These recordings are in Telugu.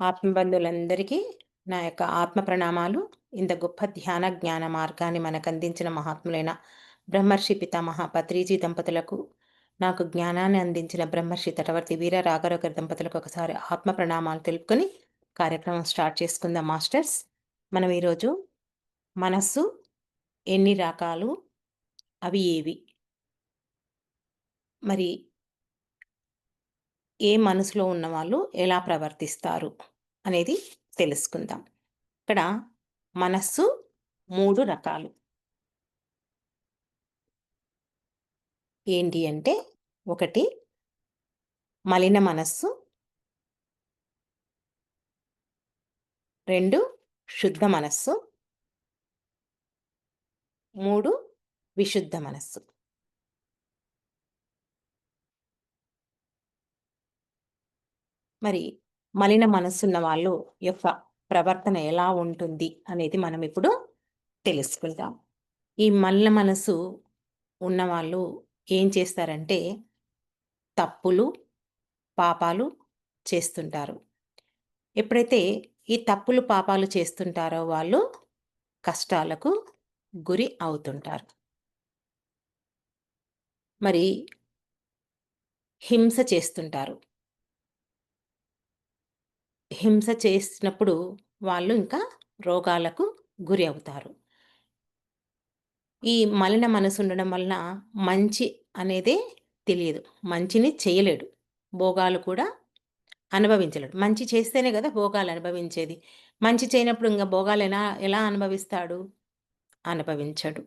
ఆత్మబంధువులందరికీ నా యొక్క ఆత్మ ప్రణామాలు. ఇంత గొప్ప ధ్యాన జ్ఞాన మార్గాన్ని మనకు అందించిన మహాత్ములైన బ్రహ్మర్షి పితామహ పత్రిజీ దంపతులకు నాకు జ్ఞానాన్ని అందించిన బ్రహ్మర్షి తటవర్తి వీర రాఘరకర్ దంపతులకు ఒకసారి ఆత్మ ప్రణామాలు తెలుపుకొని కార్యక్రమం స్టార్ట్ చేసుకుందాం మాస్టర్స్. మనం ఈరోజు మనస్సు ఎన్ని రకాలు? అవి ఏవి? మరి ఏ మనసులో ఉన్న వాళ్ళు ఎలా ప్రవర్తిస్తారు అనేది తెలుసుకుందాం. ఇక్కడ మనస్సు మూడు రకాలు. ఏంటి అంటే ఒకటి మలిన మనస్సు. రెండు శుద్ధ మనస్సు. మూడు విశుద్ధ మనస్సు. మరి మలిన మనసున్న వాళ్ళు యొక్క ప్రవర్తన ఎలా ఉంటుంది అనేది మనం ఇప్పుడు తెలుసుకుందాం. ఈ మలిన మనసు ఉన్నవాళ్ళు ఏం చేస్తారంటే తప్పులు పాపాలు చేస్తుంటారు. ఎప్పుడైతే ఈ తప్పులు పాపాలు చేస్తుంటారో వాళ్ళు కష్టాలకు గురి అవుతుంటారు. మరి హింస చేస్తుంటారు. హింస చేసినప్పుడు వాళ్ళు ఇంకా రోగాలకు గురి అవుతారు. ఈ మలిన మనసు ఉండడం వలన మంచి అనేదే తెలియదు. మంచిని చేయలేడు. భోగాలు కూడా అనుభవించలేడు. మంచి చేస్తేనే కదా భోగాలు అనుభవించేది. మంచి చేయనప్పుడు ఇంకా భోగాలు ఎలా ఎలా అనుభవిస్తాడు? అనుభవించడు.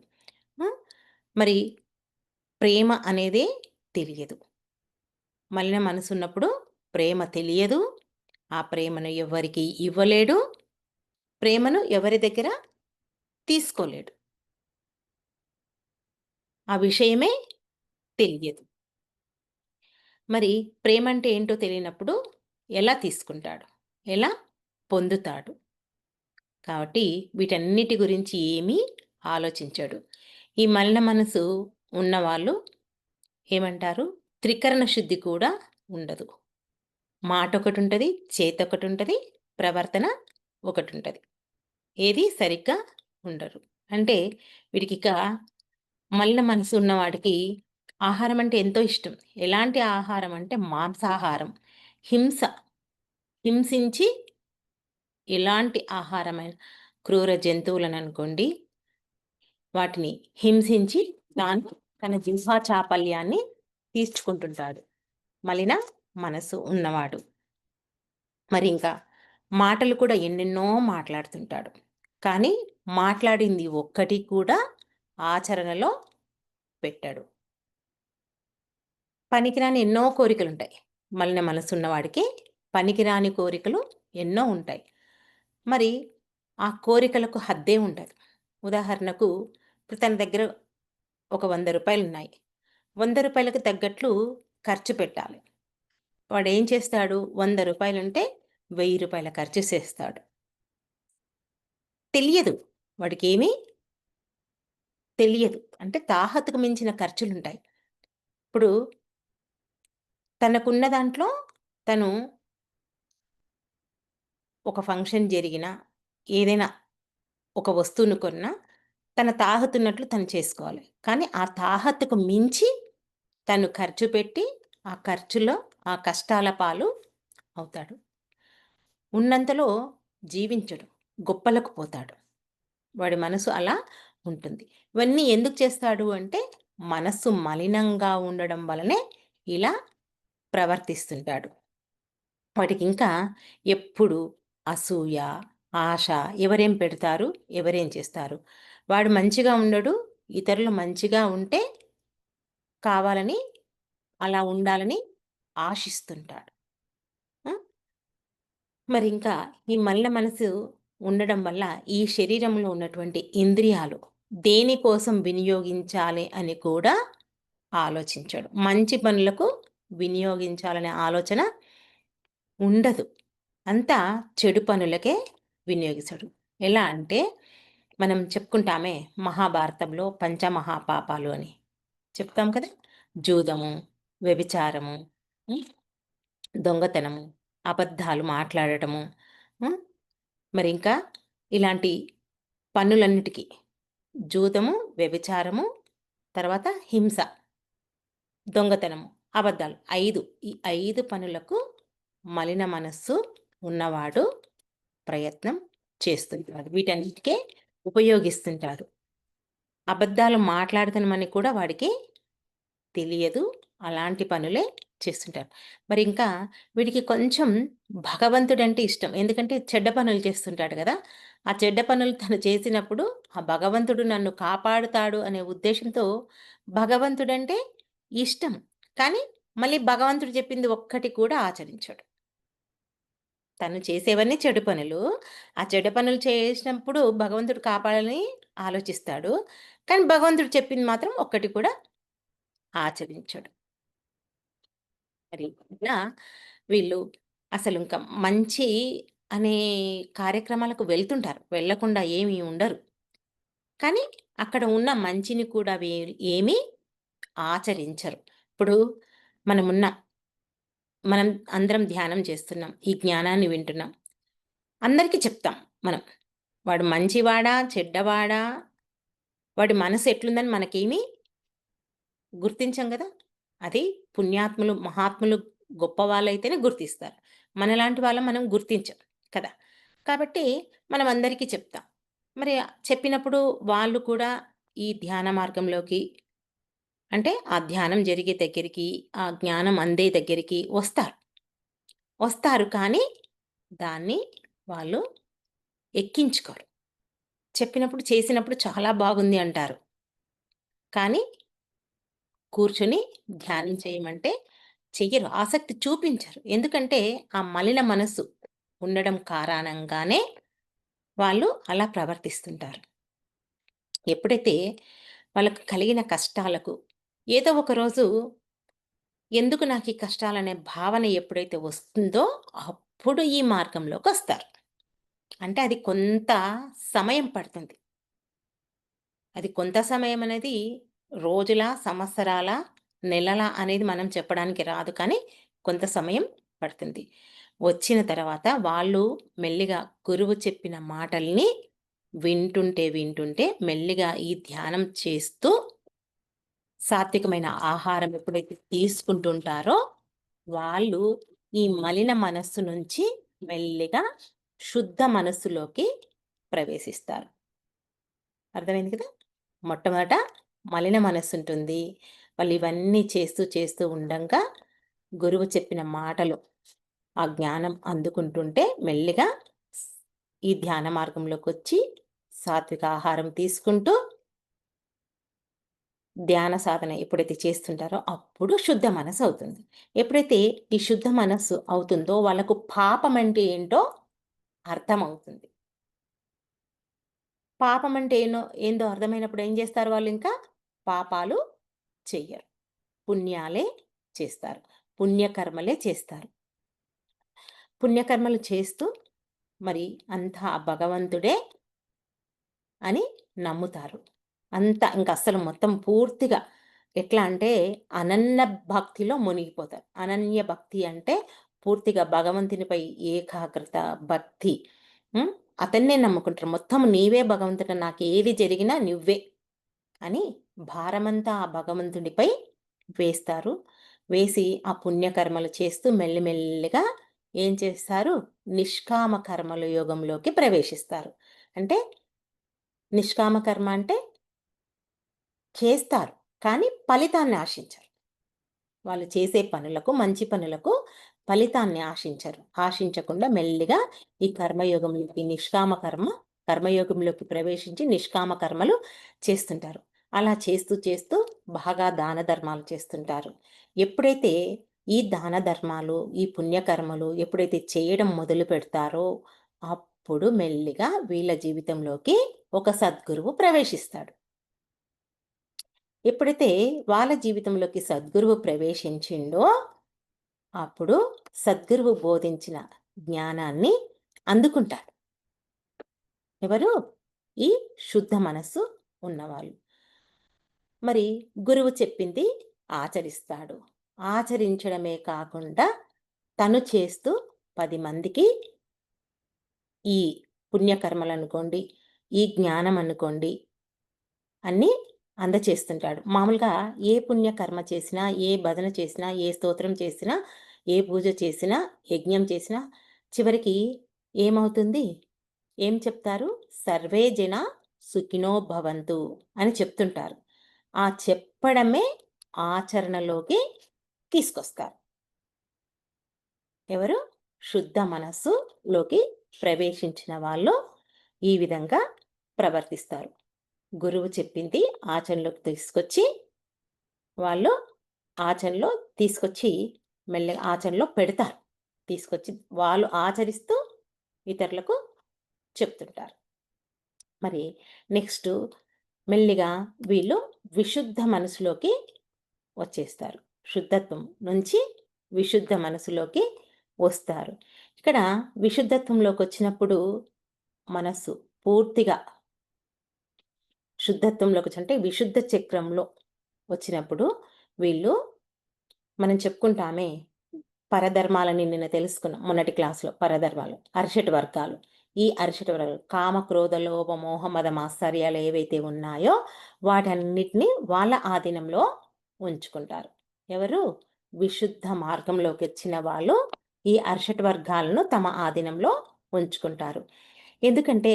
మరి ప్రేమ అనేదే తెలియదు. మలిన మనసు ఉన్నప్పుడు ప్రేమ తెలియదు. ఆ ప్రేమను ఎవరికి ఇవ్వలేడు ప్రేమను ఎవరి దగ్గర తీసుకోలేడు. ఆ విషయమే తెలియదు. మరి ప్రేమ అంటే ఏంటో తెలియనప్పుడు ఎలా తీసుకుంటాడు? ఎలా పొందుతాడు? కాబట్టి వీటన్నిటి గురించి ఏమీ ఆలోచించాడు. ఈ మలిన మనసు ఉన్నవాళ్ళు ఏమంటారు? త్రికరణ శుద్ధి కూడా ఉండదు. మాట ఒకటి ఉంటుంది చేతి ఒకటి ఉంటుంది ప్రవర్తన ఒకటి ఉంటుంది ఏది సరిగ్గా ఉండరు అంటే వీడికి ఇక మలిన మనసు ఉన్నవాడికి ఆహారం అంటే ఎంతో ఇష్టం. ఎలాంటి ఆహారం అంటే మాంసాహారం హింస. హింసించి ఎలాంటి ఆహారమైన క్రూర జంతువులను అనుకోండి వాటిని హింసించి దాన్ని తన జిహ్వా చాపల్యాన్ని తీర్చుకుంటుంటాడు. మలిన మనసు ఉన్నవాడు. మరి ఇంకా మాటలు కూడా ఎన్నెన్నో మాట్లాడుతుంటాడు. కానీ మాట్లాడింది ఒక్కటి కూడా ఆచరణలో పెట్టాడు. పనికిరాని ఎన్నో కోరికలు ఉంటాయి మలిన మనసు ఉన్నవాడికి పనికిరాని కోరికలు ఎన్నో ఉంటాయి. మరి ఆ కోరికలకు హద్దే ఉండదు ఉదాహరణకు ఇప్పుడు తన దగ్గర ఒక వంద రూపాయలు ఉన్నాయి వంద రూపాయలకు తగ్గట్లు ఖర్చు పెట్టాలి. వాడు ఏం చేస్తాడు? వంద రూపాయలుంటే వెయ్యి రూపాయల ఖర్చు చేస్తాడు. తెలియదు. వాడికి ఏమీ తెలియదు. అంటే తాహతకు మించిన ఖర్చులుంటాయి. ఇప్పుడు తనకున్న దాంట్లో తను ఒక ఫంక్షన్ జరిగిన ఏదైనా ఒక వస్తువును కొన్నా తన తాహతున్నట్లు తను చేసుకోవాలి. కానీ ఆ తాహతుకు మించి తను ఖర్చు పెట్టి ఆ ఖర్చులో ఆ కష్టాల పాలు అవుతాడు. ఉన్నంతలో జీవించడు గొప్పలకు పోతాడు. వాడి మనసు అలా ఉంటుంది. ఇవన్నీ ఎందుకు చేస్తాడు అంటే మనస్సు మలినంగా ఉండడం వలనే ఇలా ప్రవర్తిస్తుంటాడు. వాటికి ఇంకా ఎప్పుడు అసూయ ఆశ ఎవరేం పెడతారు ఎవరేం చేస్తారు? వాడు మంచిగా ఉండడు ఇతరులు మంచిగా ఉంటే కావాలని అలా ఉండాలని ఆశిస్తుంటాడు. మరి ఇంకా ఈ మల్ల మనసు ఉండడం వల్ల ఈ శరీరంలో ఉన్నటువంటి ఇంద్రియాలు దేనికోసం వినియోగించాలి అని కూడా ఆలోచించాడు. మంచి పనులకు వినియోగించాలనే ఆలోచన ఉండదు. అంతా చెడు పనులకే వినియోగిస్తాడు. ఎలా అంటే మనం చెప్పుకుంటామే మహాభారతంలో పంచమహాపాపాలు అని. చెప్తాం కదా? జూదము వ్యభిచారము దొంగతనము అబద్ధాలు మాట్లాడటము మరి ఇంకా ఇలాంటి పన్నులన్నిటికీ జూదము వ్యభిచారము తర్వాత హింస దొంగతనము అబద్ధాలు ఐదు. ఈ ఐదు పనులకు మలిన మనస్సు ఉన్నవాడు ప్రయత్నం చేస్తుంటాడు. వీటన్నిటికే ఉపయోగిస్తుంటారు. అబద్ధాలు మాట్లాడుతామని కూడా వాడికి తెలియదు. అలాంటి పనులే చేస్తుంటారు. మరి ఇంకా వీడికి కొంచెం భగవంతుడు అంటే ఇష్టం. ఎందుకంటే చెడ్డ పనులు చేస్తుంటాడు కదా. ఆ చెడ్డ పనులు తను చేసినప్పుడు ఆ భగవంతుడు నన్ను కాపాడుతాడు అనే ఉద్దేశంతో భగవంతుడు అంటే ఇష్టం. కానీ మళ్ళీ భగవంతుడు చెప్పింది ఒక్కటి కూడా ఆచరించాడు. తను చేసేవన్నీ చెడు పనులు. ఆ చెడు పనులు చేసినప్పుడు భగవంతుడు కాపాడాలని ఆలోచిస్తాడు. కానీ భగవంతుడు చెప్పింది మాత్రం ఒక్కటి కూడా ఆచరించాడు. మరి ఇలా వీళ్ళు అసలు ఇంకా మంచి అనే కార్యక్రమాలకు వెళ్తుంటారు. వెళ్ళకుండా ఏమీ ఉండరు. కానీ అక్కడ ఉన్న మంచిని కూడా ఏమీ ఆచరించరు. ఇప్పుడు మనమున్న మనం అందరం ధ్యానం చేస్తున్నాం ఈ జ్ఞానాన్ని వింటున్నాం. అందరికీ చెప్తాం మనం వాడు మంచివాడా చెడ్డవాడా? వాడి మనసు ఎట్లుందని మనకేమీ గుర్తించాం కదా? అది పుణ్యాత్ములు మహాత్ములు గొప్ప వాళ్ళైతేనే గుర్తిస్తారు. మనలాంటి వాళ్ళం మనం గుర్తించం కదా? కాబట్టి మనం అందరికీ చెప్తాం. మరి చెప్పినప్పుడు వాళ్ళు కూడా ఈ ధ్యాన మార్గంలోకి అంటే ఆ ధ్యానం జరిగే దగ్గరికి ఆ జ్ఞానం అందే దగ్గరికి వస్తారు. వస్తారు కానీ దాన్ని వాళ్ళు ఎక్కించుకోరు. చెప్పినప్పుడు చేసినప్పుడు చాలా బాగుంది అంటారు. కానీ కూర్చొని ధ్యానం చేయమంటే చెయ్యరు. ఆసక్తి చూపించరు. ఎందుకంటే ఆ మలిన మనసు ఉండడం కారణంగానే వాళ్ళు అలా ప్రవర్తిస్తుంటారు. ఎప్పుడైతే వాళ్ళకు కలిగిన కష్టాలకు ఏదో ఒకరోజు ఎందుకు నాకు ఈ కష్టాలనే భావన ఎప్పుడైతే వస్తుందో అప్పుడు ఈ మార్గంలోకి వస్తారు. అంటే అది కొంత సమయం పడుతుంది. అది కొంత సమయం అనేది రోజుల సంవత్సరాల నెలల అనేది మనం చెప్పడానికి రాదు. కానీ కొంత సమయం పడుతుంది. వచ్చిన తర్వాత వాళ్ళు మెల్లిగా గురువు చెప్పిన మాటల్ని వింటుంటే వింటుంటే మెల్లిగా ఈ ధ్యానం చేస్తూ సాత్వికమైన ఆహారం ఎప్పుడైతే తీసుకుంటుంటారో వాళ్ళు ఈ మలిన మనస్సు నుంచి మెల్లిగా శుద్ధ మనస్సులోకి ప్రవేశిస్తారు. అర్థమైంది కదా? మొట్టమొదట మలిన మనస్సు ఉంటుంది వాళ్ళు ఇవన్నీ చేస్తూ చేస్తూ ఉండగా గురువు చెప్పిన మాటలు ఆ జ్ఞానం అందుకుంటుంటే మెల్లిగా ఈ ధ్యాన మార్గంలోకి వచ్చి సాత్విక ఆహారం తీసుకుంటూ ధ్యాన సాధన ఎప్పుడైతే చేస్తుంటారో అప్పుడు శుద్ధ మనసు అవుతుంది. ఎప్పుడైతే ఈ శుద్ధ మనస్సు అవుతుందో వాళ్ళకు పాపం అంటే ఏంటో అర్థమవుతుంది. పాపం అంటే ఏనో ఏందో అర్థమైనప్పుడు ఏం చేస్తారు వాళ్ళు ఇంకా? పాపాలు చెయ్యరు. పుణ్యాలే చేస్తారు. పుణ్యకర్మలే చేస్తారు. పుణ్యకర్మలు చేస్తూ మరి అంతా భగవంతుడే అని నమ్ముతారు. అంత ఇంకా అస్సలు మొత్తం పూర్తిగా ఎట్లా అంటే అనన్య భక్తిలో మునిగిపోతారు. అనన్య భక్తి అంటే పూర్తిగా భగవంతునిపై ఏకాగ్రత భక్తి అతన్నే నమ్ముకుంటారు. మొత్తం నీవే భగవంతుడు నాకు ఏది జరిగినా నువ్వే. అని భారమంతా ఆ భగవంతుడిపై వేస్తారు. వేసి ఆ పుణ్యకర్మలు చేస్తూ మెల్లిమెల్లిగా ఏం చేస్తారు? నిష్కామ కర్మల యోగంలోకి ప్రవేశిస్తారు. అంటే నిష్కామ కర్మ అంటే చేస్తారు కానీ ఫలితాన్ని ఆశించరు. వాళ్ళు చేసే పనులకు మంచి పనులకు ఫలితాన్ని ఆశించరు. ఆశించకుండా మెల్లిగా ఈ కర్మయోగంలోకి నిష్కామ కర్మ కర్మయోగంలోకి ప్రవేశించి నిష్కామ కర్మలు చేస్తుంటారు. అలా చేస్తూ చేస్తూ బాగా దాన ధర్మాలు చేస్తుంటారు. ఎప్పుడైతే ఈ దాన ధర్మాలు ఈ పుణ్యకర్మలు ఎప్పుడైతే చేయడం మొదలు పెడతారో అప్పుడు మెల్లిగా వీళ్ళ జీవితంలోకి ఒక సద్గురువు ప్రవేశిస్తాడు. ఎప్పుడైతే వాళ్ళ జీవితంలోకి సద్గురువు ప్రవేశించిండో అప్పుడు సద్గురువు బోధించిన జ్ఞానాన్ని అందుకుంటాడు ఎవరు? ఈ శుద్ధ మనస్సు ఉన్నవాళ్ళు. మరి గురువు చెప్పింది ఆచరిస్తాడు. ఆచరించడమే కాకుండా తను చేస్తూ పది మందికి ఈ పుణ్యకర్మలు అనుకోండి ఈ జ్ఞానం అనుకోండి అన్నీ అందచేస్తుంటాడు. మామూలుగా ఏ పుణ్యకర్మ చేసినా ఏ భజన చేసినా ఏ స్తోత్రం చేసినా ఏ పూజ చేసినా యజ్ఞం చేసినా చివరికి ఏమవుతుంది? ఏం చెప్తారు? సర్వే జన సుఖినో భవంతు అని చెప్తుంటారు. ఆ చెప్పడమే ఆచరణలోకి తీసుకొస్తారు. ఎవరు? శుద్ధ మనస్సులోకి ప్రవేశించిన వాళ్ళు ఈ విధంగా ప్రవర్తిస్తారు. గురువు చెప్పింది ఆచరణలోకి తీసుకొచ్చి వాళ్ళు ఆచరణలో తీసుకొచ్చి మెల్లగా ఆచరణలో పెడతారు. తీసుకొచ్చి వాళ్ళు ఆచరిస్తూ ఇతరులకు చెప్తుంటారు. మరి నెక్స్ట్ మెల్లిగా వీళ్ళు విశుద్ధ మనసులోకి వచ్చేస్తారు. శుద్ధత్వం నుంచి విశుద్ధ మనసులోకి వస్తారు. ఇక్కడ విశుద్ధత్వంలోకి వచ్చినప్పుడు మనస్సు పూర్తిగా శుద్ధత్వంలోకి వచ్చి అంటే విశుద్ధ చక్రంలో వచ్చినప్పుడు వీళ్ళు మనం చెప్పుకుంటామే పరధర్మాలని నిన్న తెలుసుకున్నాం మొన్నటి క్లాసులో పరధర్మాలు అరిషటి వర్గాలు. ఈ అరిషటి వర్గాలు కామ క్రోధ లోభ మోహ మద మాత్సర్యాలు ఏవైతే ఉన్నాయో వాటన్నిటిని వాళ్ళ ఆధీనంలో ఉంచుకుంటారు. ఎవరు? విశుద్ధ మార్గంలోకి వచ్చిన వాళ్ళు ఈ అరిషటి వర్గాలను తమ ఆధీనంలో ఉంచుకుంటారు. ఎందుకంటే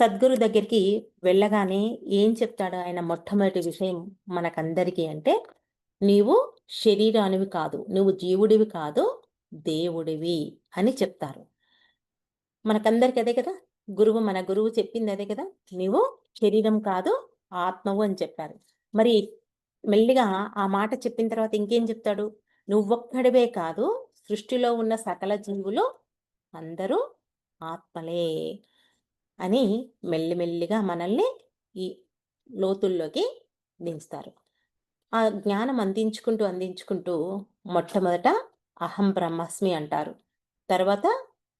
సద్గురు దగ్గరికి వెళ్ళగానే ఏం చెప్తాడు ఆయన మొట్టమొదటి విషయం మనకందరికీ అంటే నీవు శరీరానివి కాదు నువ్వు జీవుడివి కాదు దేవుడివి అని చెప్తారు. మనకందరికి అదే కదా? గురువు మన గురువు చెప్పింది అదే కదా? నీవు శరీరం కాదు ఆత్మవు అని చెప్పారు. మరి మెల్లిగా ఆ మాట చెప్పిన తర్వాత ఇంకేం చెప్తాడు? నువ్వొక్కడివే కాదు సృష్టిలో ఉన్న సకల జీవులు అందరూ ఆత్మలే అని మెల్లిమెల్లిగా మనల్ని ఈ లోతుల్లోకి దించుతారు. ఆ జ్ఞానం అందించుకుంటూ అందించుకుంటూ మొట్టమొదట అహం బ్రహ్మస్మి అంటారు. తర్వాత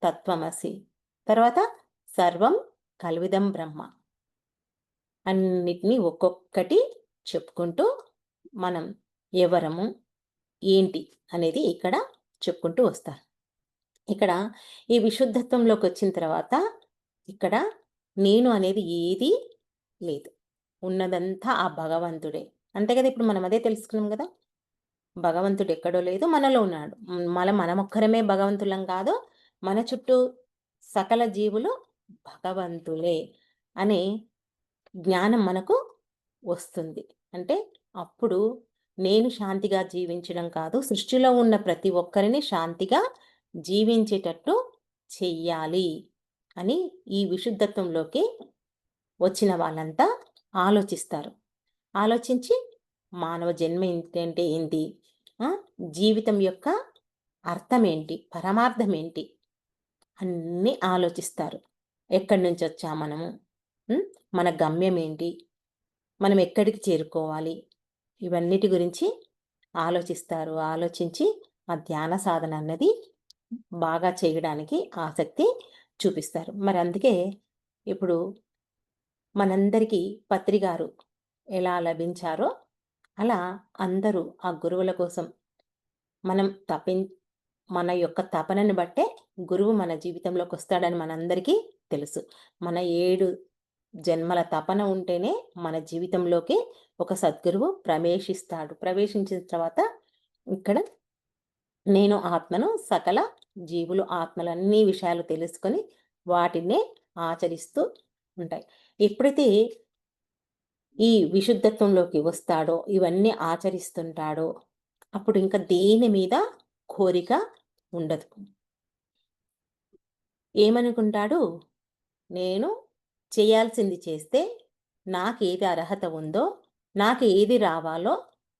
తత్వమసి. తర్వాత సర్వం కల్విదం బ్రహ్మ. అన్నిటినీ ఒక్కొక్కటి చెప్పుకుంటూ మనం ఎవరము ఏంటి అనేది ఇక్కడ చెప్పుకుంటూ వస్తారు. ఇక్కడ ఈ విశుద్ధత్వంలోకి వచ్చిన తర్వాత ఇక్కడ నేను అనేది ఏది లేదు. ఉన్నదంతా ఆ భగవంతుడే. అంతే కదా ఇప్పుడు మనం అదే తెలుసుకున్నాం కదా? భగవంతుడు ఎక్కడో లేదు మనలో ఉన్నాడు. మన మనమొక్కరమే భగవంతులం కాదు మన చుట్టూ సకల జీవులు భగవంతులే అనే జ్ఞానం మనకు వస్తుంది. అంటే అప్పుడు నేను శాంతిగా జీవించడం కాదు సృష్టిలో ఉన్న ప్రతి ఒక్కరిని శాంతిగా జీవించేటట్టు చెయ్యాలి అని ఈ విశుద్ధత్వంలోకి వచ్చిన వాళ్ళంతా ఆలోచిస్తారు. ఆలోచించి మానవ జన్మ ఏంటంటే ఏంటి? జీవితం యొక్క అర్థం ఏంటి? పరమార్థం ఏంటి? అన్నీ ఆలోచిస్తారు. ఎక్కడి నుంచి వచ్చా మనము? మన గమ్యం ఏంటి? మనం ఎక్కడికి చేరుకోవాలి? ఇవన్నిటి గురించి ఆలోచిస్తారు. ఆలోచించి ఆ ధ్యాన సాధన అన్నది బాగా చేయడానికి ఆసక్తి చూపిస్తారు. మరి అందుకే ఇప్పుడు మనందరికీ పత్రికారు ఎలా లభించారో అలా అందరూ ఆ గురువుల కోసం మనం తపి మన యొక్క తపనని బట్టే గురువు మన జీవితంలోకి వస్తాడని మనందరికీ తెలుసు. మన ఏడు జన్మల తపన ఉంటేనే మన జీవితంలోకి ఒక సద్గురువు ప్రవేశిస్తాడు. ప్రవేశించిన తర్వాత ఇక్కడ నేను ఆత్మను సకల జీవులు ఆత్మలు అన్ని విషయాలు తెలుసుకొని వాటినే ఆచరిస్తూ ఉంటాయి. ఎప్పుడైతే ఈ విశుద్ధత్వంలోకి వస్తాడో ఇవన్నీ ఆచరిస్తుంటాడో అప్పుడు ఇంకా దేని మీద కోరిక ఉండదు. ఏమనుకుంటాడు? నేను చేయాల్సింది చేస్తే నాకు ఏది అర్హత ఉందో నాకు ఏది రావాలో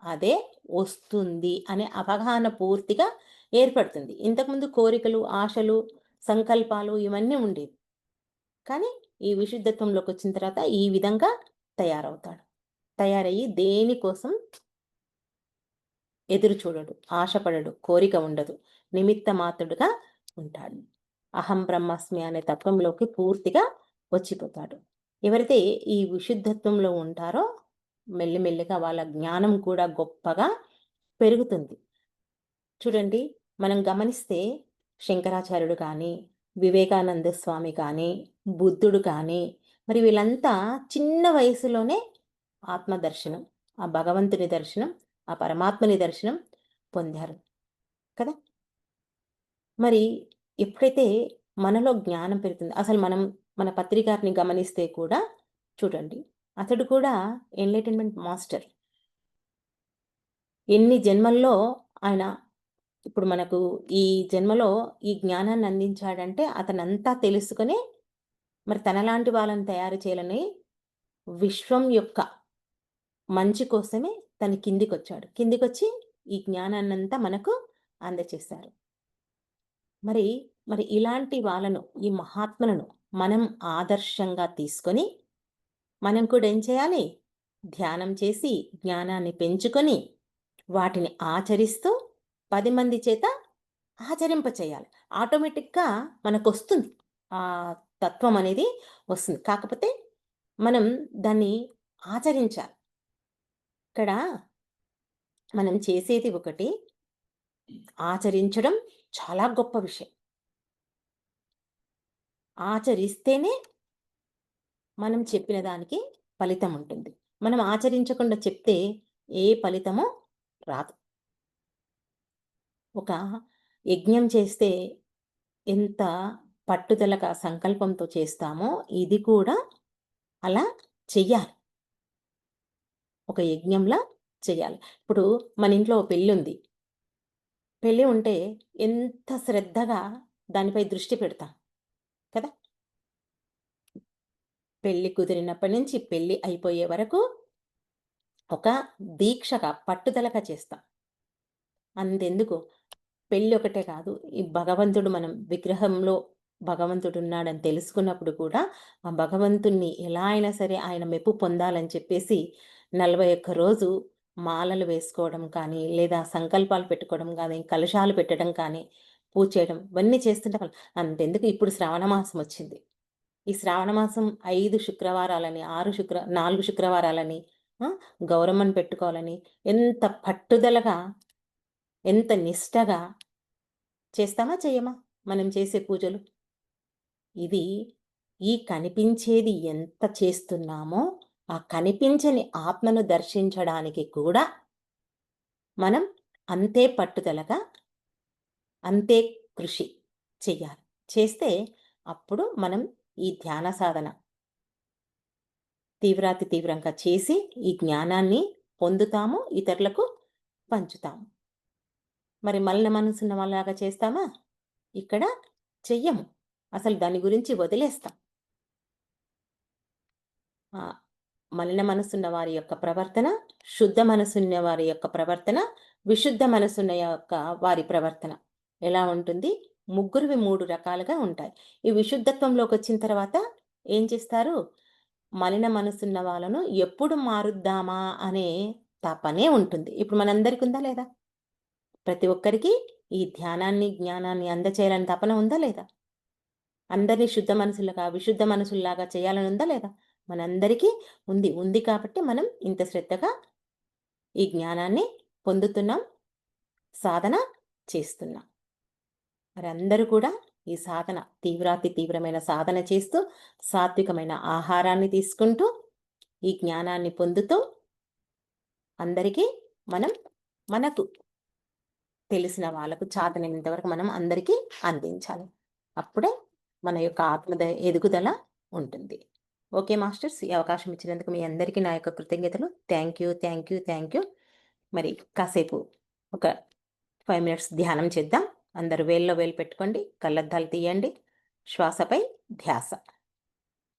అదే వస్తుంది అనే అవగాహన పూర్తిగా ఏర్పడుతుంది. ఇంతకుముందు కోరికలు ఆశలు సంకల్పాలు ఇవన్నీ ఉండేవి. కానీ ఈ విశుద్ధత్వంలోకి వచ్చిన తర్వాత ఈ విధంగా తయారవుతాడు. తయారయ్యి దేనికోసం? ఎదురు చూడడు ఆశపడడు కోరిక ఉండదు నిమిత్త మాత్రుడుగా ఉంటాడు. అహం బ్రహ్మాస్మి అనే తత్వంలోకి పూర్తిగా వచ్చిపోతాడు. ఎవరైతే ఈ విశుద్ధత్వంలో ఉంటారో మెల్లిమెల్లిగా వాళ్ళ జ్ఞానం కూడా గొప్పగా పెరుగుతుంది. చూడండి మనం గమనిస్తే శంకరాచార్యుడు కానీ వివేకానంద స్వామి కానీ బుద్ధుడు కానీ మరి వీళ్ళంతా చిన్న వయసులోనే ఆత్మదర్శనం ఆ భగవంతుని దర్శనం ఆ పరమాత్మని దర్శనం పొందారు కదా? మరి ఎప్పుడైతే మనలో జ్ఞానం పెరుగుతుంది అసలు మనం మన పత్రికారిని గమనిస్తే కూడా చూడండి అతడు కూడా ఎన్లైటన్మెంట్ మాస్టర్ ఎన్ని జన్మల్లో ఆయన ఇప్పుడు మనకు ఈ జన్మలో ఈ జ్ఞానాన్ని అందించాడంటే అతనంతా తెలుసుకునే మరి తనలాంటి వాళ్ళని తయారు చేయాలని విశ్వం యొక్క మంచి కోసమే తను కిందికి వచ్చాడు కిందికి వచ్చి ఈ జ్ఞానాన్నంతా మనకు అందచేశారు. మరి మరి ఇలాంటి వాళ్ళను ఈ మహాత్ములను మనం ఆదర్శంగా తీసుకొని మనం కూడా ఏం చేయాలి? ధ్యానం చేసి జ్ఞానాన్ని పెంచుకొని వాటిని ఆచరిస్తూ పది మంది చేత ఆచరింప చేయాలి. ఆటోమేటిక్గా మనకు వస్తుంది ఆ తత్వం అనేది వస్తుంది. కాకపోతే మనం దాన్ని ఆచరించాలి. ఇక్కడ మనం చేసేది ఒకటి ఆచరించడం చాలా గొప్ప విషయం. ఆచరిస్తేనే మనం చెప్పిన దానికి ఫలితం ఉంటుంది. మనం ఆచరించకుండా చెప్తే ఏ ఫలితమో రాదు. ఒక యజ్ఞం చేస్తే ఎంత పట్టుదలగా సంకల్పంతో చేస్తామో ఇది కూడా అలా చెయ్యాలి. ఒక యజ్ఞంలా చేయాలి. ఇప్పుడు మన ఇంట్లో పెళ్ళి ఉంది. పెళ్ళి ఉంటే ఎంత శ్రద్ధగా దానిపై దృష్టి పెడతాం కదా? పెళ్ళి కుదిరినప్పటి నుంచి పెళ్ళి అయిపోయే వరకు ఒక దీక్షగా పట్టుదలగా చేస్తాం. అంతెందుకు? పెళ్ళి ఒకటే కాదు. ఈ భగవంతుడు మనం విగ్రహంలో భగవంతుడు ఉన్నాడని తెలుసుకున్నప్పుడు కూడా ఆ భగవంతుణ్ణి ఎలా అయినా సరే ఆయన మెప్పు పొందాలని చెప్పేసి నలభై ఒక్క రోజు మాలలు వేసుకోవడం కానీ లేదా సంకల్పాలు పెట్టుకోవడం కానీ కలశాలు పెట్టడం కానీ పూజ చేయడం ఇవన్నీ చేస్తుంటే అంతెందుకు ఇప్పుడు శ్రావణ మాసం వచ్చింది. ఈ శ్రావణ మాసం ఐదు శుక్రవారాలని ఆరు శుక్ర నాలుగు శుక్రవారాలని గౌరమ్మను పెట్టుకోవాలని ఎంత పట్టుదలగా ఎంత నిష్టగా చేస్తామా చేయమా మనం చేసే పూజలు? ఇది ఈ కనిపించేది ఎంత చేస్తున్నామో ఆ కనిపించని ఆత్మను దర్శించడానికి కూడా మనం అంతే పట్టుదలగా అంతే కృషి చేయాలి చేస్తే అప్పుడు మనం ఈ ధ్యాన సాధన తీవ్రాతి తీవ్రంగా చేసి ఈ జ్ఞానాన్ని పొందుతాము ఇతరులకు పంచుతాము. మరి మలిన మనసున్న వాళ్ళలాగా చేస్తామా? ఇక్కడ చెయ్యము. అసలు దాని గురించి వదిలేస్తాం. మలిన మనసున్న వారి యొక్క ప్రవర్తన శుద్ధ మనసున్న వారి యొక్క ప్రవర్తన విశుద్ధ మనసున్న యొక్క వారి ప్రవర్తన. ఎలా ఉంటుంది? ముగ్గురువి మూడు రకాలుగా ఉంటాయి. ఈ విశుద్ధత్వంలోకి వచ్చిన తర్వాత ఏం చేస్తారు? మలిన మనసున్న వాళ్ళను ఎప్పుడు మారుద్దామా అనే తపనే ఉంటుంది. ఇప్పుడు మనందరికి ఉందా లేదా? ప్రతి ఒక్కరికి ఈ ధ్యానాన్ని జ్ఞానాన్ని అందచేయాలని తపన ఉందా లేదా? అందరినీ శుద్ధ మనసులుగా విశుద్ధ మనసుల్లాగా చేయాలని ఉందా లేదా? మనందరికీ ఉంది ఉంది కాబట్టి మనం ఇంత శ్రద్ధగా ఈ జ్ఞానాన్ని పొందుతున్నాం సాధన చేస్తున్నాం. మరి అందరూ కూడా ఈ సాధన తీవ్రాతి తీవ్రమైన సాధన చేస్తూ సాత్వికమైన ఆహారాన్ని తీసుకుంటూ ఈ జ్ఞానాన్ని పొందుతూ అందరికీ మనం మనకు తెలిసిన వాళ్ళకు చాతనైనంత వరకు మనం అందరికీ అందించాలి. అప్పుడే మన యొక్క ఆత్మ ఎదుగుదల ఉంటుంది. ఓకే మాస్టర్స్ ఈ అవకాశం ఇచ్చినందుకు మీ అందరికీ నా యొక్క కృతజ్ఞతలు. Thank you thank you thank you. మరి కాసేపు ఒక ఫైవ్ మినిట్స్ ధ్యానం చేద్దాం. అందరు వేల్లో వేలు పెట్టుకోండి కళ్ళద్దాలు తీయండి. శ్వాసపై ధ్యాస.